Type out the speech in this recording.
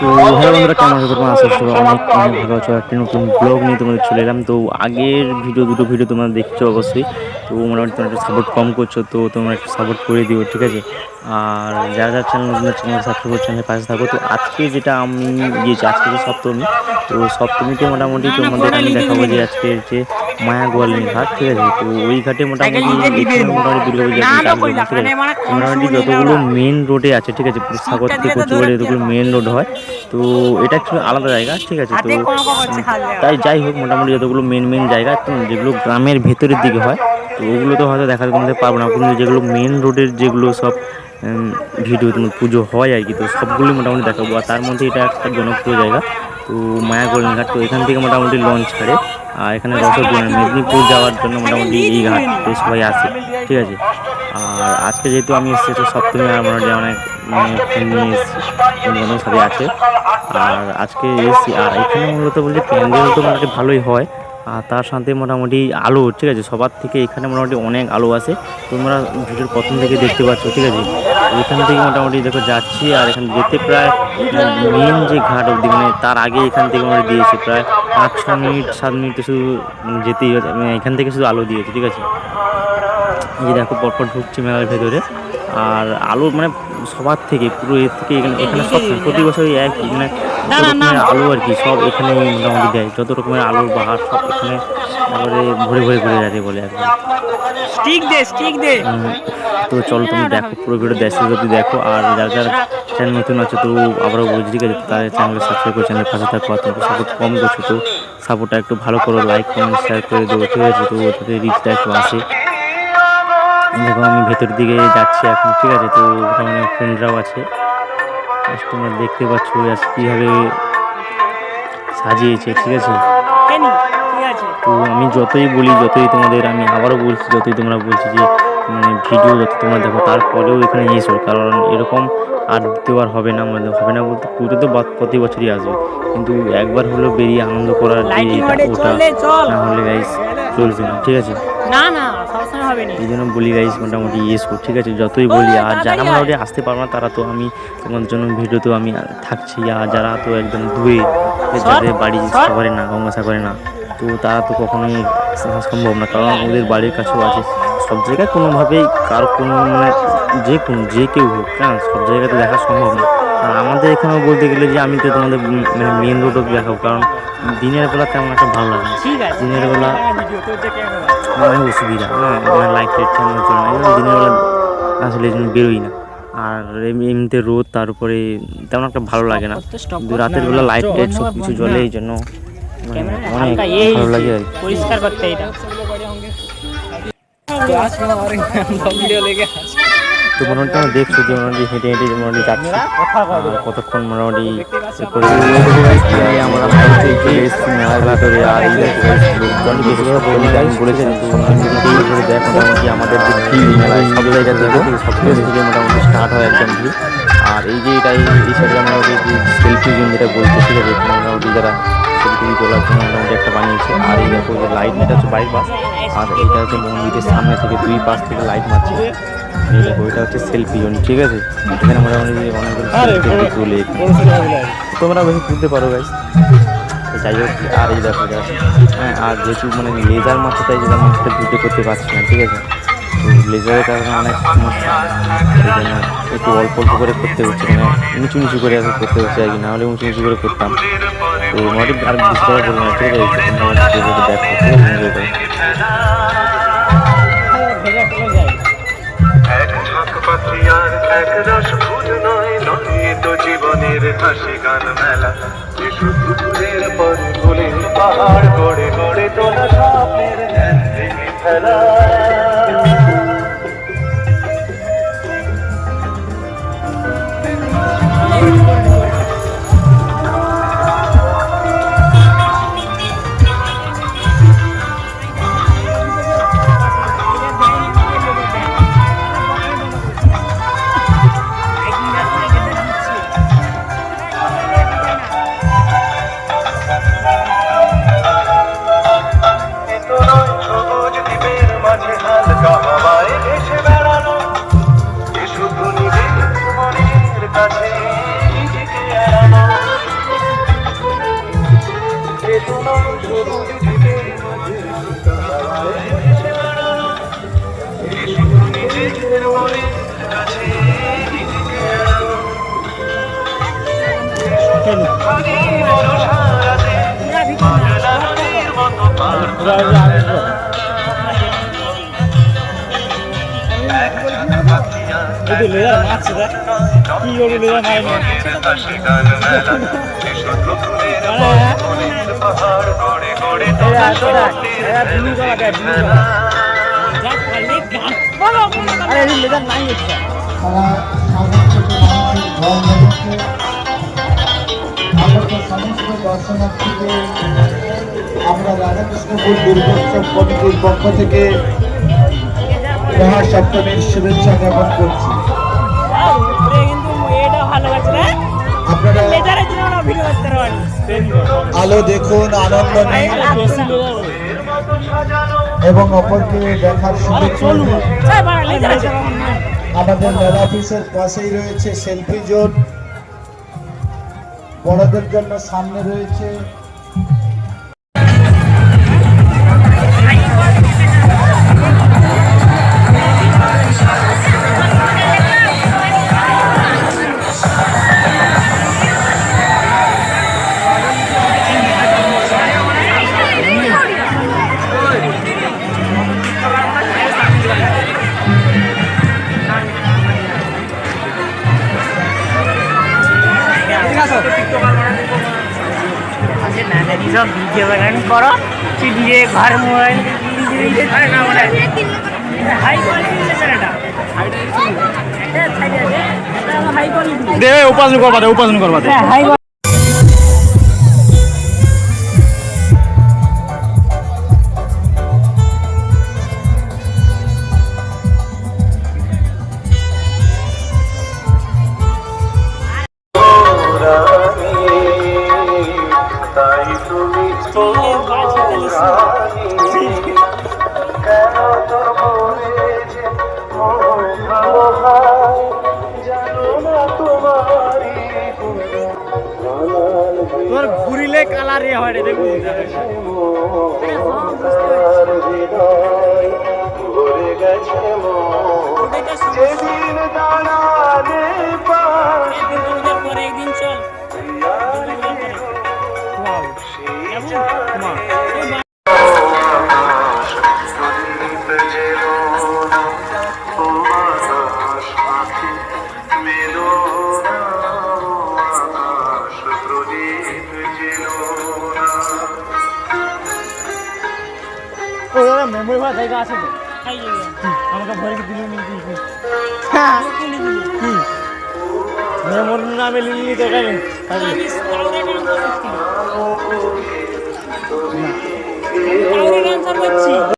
তো হ্যালো বন্ধুরা, কেমন আছো তোমরা? আশা করছি অনেক অনেক ভালো আছো। একটা নতুন ব্লগ নিয়ে তোমাদের চলে এলাম। তো আগের ভিডিও দুটো ভিডিও তোমরা দেখছ অবশ্যই। তো মোটামুটি তোমরা একটু সাপোর্ট কম করছ, তো তোমরা একটু সাপোর্ট করে দিও, ঠিক আছে? আর যারা যারা চ্যানেল নতুন চ্যানেল সাবস্ক্রাইব করছে চ্যানেলের পাশে থাকো। তো আজকে যেটা আমি গিয়েছি, আজকে যে সপ্তমী। তো সপ্তমীতে মোটামুটি তোমাদের আমি দেখাবো যে আজকে যে মায়া গোয়ালিনী ঘাট ঠিক আছে? তো ওই ঘাটে মোটামুটি মোটামুটি আছে? মোটামুটি যতগুলো মেন রোডে আছে ঠিক আছে? সাগর থেকে কচুবাড়ি যতগুলো মেন রোড হয় তো এটা একটু আলাদা জায়গা ঠিক আছে? তো তাই যাই হোক মোটামুটি যতগুলো মেন মেন জায়গা তো যেগুলো গ্রামের ভেতরের দিকে হয় তো ওগুলো তো হয়তো দেখাতে তোমাদের পারব না। কিন্তু যেগুলো মেন রোডের যেগুলো সব ভিডিও তোমার পুজো হয় আর কি তো সবগুলি মোটামুটি দেখাবো। আর তার মধ্যে এটা একটা জনপ্রিয় জায়গা তো মায়া গোল্ডেন ঘাট তো এখান থেকে মোটামুটি লঞ্চ ছাড়ে আর এখানে রসগোল্লা মেদিনীপুর যাওয়ার জন্য মোটামুটি এই ঘাটে। সবাই আসে ঠিক আছে। আর আজকে যেহেতু আমি এসেছি তো সপ্তমী আর মোটামুটি অনেক মানে নিয়ে বন্ধুবান্ধব সবাই আছে। আর আজকে এসেছি। আর এখানে মূলত বলছি প্যান্ডেল তো মোটামুটি ভালোই হয়। আর তার সাথে মোটামুটি আলো ঠিক আছে সবার থেকে এখানে মোটামুটি অনেক আলো আছে তোমরা ভিডিওর প্রথম থেকে দেখতে পাচ্ছ ঠিক আছে? এখান থেকে মোটামুটি দেখো যাচ্ছি, আর এখানে যেতে প্রায়, মেন যে ঘাট অবধি মানে তার আগে এখান থেকে মানে দিয়েছে প্রায় পাঁচ ছ মিনিট, সাত মিনিটে শুধু মানে যেতেই মানে এখান থেকে শুধু আলো দিয়েছে, ঠিক আছে? এই দেখো পরপর ঢুকছে মেলার ভেতরে, আর আলো মানে সবার থেকে, পুরো এর থেকে এখানে এখানে সব প্রতি বছরই এক মানে যত রকমের আলো আর কি সব এখানে মোটামুটি দেয়। যত রকমের আলোর বাহার সব এখানে একেবারে ভরে ভরে ভরে যাতে বলে একদম স্টিক দে স্টিক দে। তো চলো তুমি দেখো পুরো ভিডিও দেখো যদি দেখো। আর যারা যারা চ্যানেল নতুন আছে তো আবারও বলছি ঠিক আছে? তাদের চ্যানেলকে সাবস্ক্রাইব করে চ্যানেলের পাশে থাকো। আর তোমাকে সাপোর্ট কম করছ তো সাপোর্টটা একটু ভালো করো। লাইক কমেন্ট শেয়ার করে দেবো ঠিক আছে? তো ওটাতে রিচটা একটু আসে। দেখো আমি ভেতর দিকে যাচ্ছি এখন ঠিক আছে? তো ওখানে ফ্রেন্ডরাও আছে। তোমরা দেখতে পাচ্ছ আজ কীভাবে সাজিয়েছে ঠিক আছে? তো আমি যতই বলি যতই তোমাদের আমি আবারও বলছি যতই তোমরা বলছি যে মানে ভিডিও যত তোমরা দেখো তারপরেও এখানে এসো কারণ এরকম আর দ্বিতীয়বার হবে না মানে হবে না বলতে পুজো তো প্রতি বছরই আসবে। কিন্তু একবার হলো বেরিয়ে আনন্দ করার যে ওটা না হলে গাইস চলছে না ঠিক আছে? না না সবসময় হবে না এই জন্য বলি গাইস মোটামুটি এসো ঠিক আছে যতই বলি আর যারা মোটামুটি আসতে পারবে না তারা তো আমি তোমাদের জন্য ভিডিও তো আমি থাকছি আর যারা তো একদম দূরে যাদের বাড়ি সাগরে না গঙ্গা সাগরে না তো তারা তো কখনোই সম্ভব না কারণ ওদের বাড়ির কাছেও আছে। সব জায়গায় কোনোভাবেই কার কোনো মানে যে কোনো যে কেউ হোক হ্যাঁ সব জায়গাতে দেখা সম্ভব না। আর আমাদের এখানেও বলতে গেলে যে আমি তো তোমাদের মানে মেন রোডও দেখাবো কারণ দিনের বেলা তেমন একটা ভালো লাগে না। দিনের বেলা ভিডিও তো দেখে অনেক অসুবিধা হ্যাঁ মানে লাইট টাইট জন্য এই জন্য দিনের বেলা আসলে এই জন্য বেরোই না। আর এমনি- এমনিতে রোদ তারপরে তেমন একটা ভালো লাগে না। রাতের বেলা লাইট টাইট সব কিছু জ্বলে এই জন্য মানে অনেক ভালো লাগে আর কি। পরিষ্কার করতে এটা। তো মোটামুটি দেখছ যে মোটামুটি হেঁটে হেঁটে মোটামুটি যাচ্ছি। কতক্ষণ মোটামুটি আমরা মেলার ভেতরে আর এই লোকজন বেশি করে বলি আমি বলেছেন তো মোটামুটি দেখ মোটামুটি আমাদের যে ভিড় মেলায় সব জায়গায় দেখো? সব জায়গা থেকে মোটামুটি স্টার্ট হয় একদম ভিড়। আর এই যে এটাই এই সাইডে আমরা ওদের যে সেলফি জোন যেটা বলছে ঠিক আছে? এখানে মোটামুটি যারা সেলফি তোলার জন্য মোটামুটি একটা বানিয়েছে। আর এই দেখো যে লাইট এটা হচ্ছে বাইক বাস আর এটা হচ্ছে মন্দিরের সামনে থেকে দুই পাশ থেকে লাইট মারছে। এই হচ্ছে সেলফি জোন ঠিক আছে? এখানে মোটামুটি অনেকগুলো সেলফি তুলে তোমরা বেশি তুলতে পারো গাইস যাই হোক আর এই দেখো হ্যাঁ আর যেহেতু মানে লেজার মাত্র তাই যেটা আমি ভিডিও করতে পারছি না ঠিক আছে? লেজারের কারণে অনেক সমস্যা। এই জন্য একটু অল্প অল্প করে করতে হচ্ছে মানে নিচু নিচু করে এখন করতে হচ্ছে আর কি না হলে উঁচু নিচু করে করতাম। তো মোটামুটি আর করে বলব না ঠিক আছে? দেখো কাছে নিজেকে আমার বেদনার সবুজ ঢেকের মাঝে নিজের মনের কাছে নিজেকে আমার মতো পার লেজার মানুষের ঘর মেরেছে আগত সমস্ত আমরা রাধাকৃষ্ণপুর দুর্গোৎসব কমিটির পক্ষ থেকে মহাসপ্তমীর শুভেচ্ছা জ্ঞাপন করছি। আলো দেখুন, আনন্দ নিন। এবং অপরকে দেখার সুযোগ আমাদের মেলা অফিসের পাশেই রয়েছে সেলফি জোন বড়দের জন্য সামনে রয়েছে মানে হাই কোয়ালিটি লেজার এটা হাই কোয়ালিটি দে উপাৰ্জন করবা দে উপাসন করবা দে। হয় তোর ঘুরিলে কালার এ হয় রে দেখুন মেমোরি ভাই জায়গা আছে তো। আমাকে ভরে দিল নি কি? হ্যাঁ মেমোরি নামে লিলি তো এখানে আমি পাউডারটা করতে